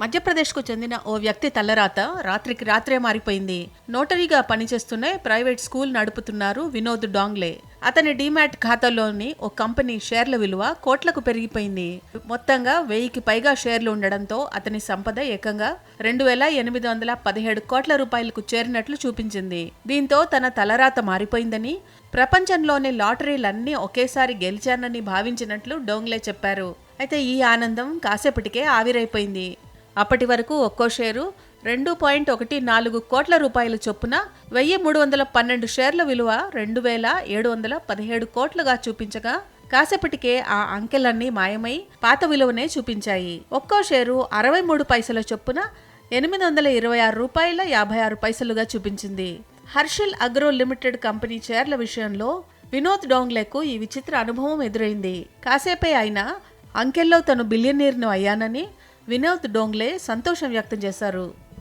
మధ్యప్రదేశ్కు చెందిన ఓ వ్యక్తి తలరాత రాత్రికి రాత్రే మారిపోయింది. నోటరీగా పనిచేస్తూనే ప్రైవేట్ స్కూల్ నడుపుతున్నారు వినోద్ డాంగ్లే. అతని డీమ్యాట్ ఖాతాలోని ఓ కంపెనీ షేర్ల విలువ కోట్లకు పెరిగిపోయింది. మొత్తంగా వెయ్యికి పైగా షేర్లు ఉండడంతో అతని సంపద ఏకంగా రెండు వేల ఎనిమిది వందల పదిహేడు కోట్ల రూపాయలకు చేరినట్లు చూపించింది. దీంతో తన తలరాత మారిపోయిందని ప్రపంచంలోని లాటరీలన్నీ ఒకేసారి గెలిచానని భావించినట్లు డోంగ్లే చెప్పారు. అయితే ఈ ఆనందం కాసేపటికే ఆవిరైపోయింది. అప్పటి వరకు ఒక్కో షేరు రెండు పాయింట్ ఒకటి నాలుగు కోట్ల రూపాయల చొప్పున వెయ్యి మూడు వందల పన్నెండు షేర్ల విలువ రెండు వేల ఏడు వందల పదిహేడు కోట్లుగా చూపించగా కాసేపటికే ఆ అంకెలన్నీ మాయమై పాత విలువనే చూపించాయి. ఒక్కో షేరు అరవై మూడు పైసల చొప్పున ఎనిమిది వందల ఇరవై ఆరు రూపాయల యాభై ఆరు పైసలుగా చూపించింది. హర్షిల్ అగ్రో లిమిటెడ్ కంపెనీ షేర్ల విషయంలో వినోద్ డోంగ్లేకు ఈ విచిత్ర అనుభవం ఎదురైంది. కాసేపే అయినా అంకెల్లో తను బిలియనీర్ను అయ్యానని వినోద్ డోంగ్లే సంతోషం వ్యక్తం చేశారు.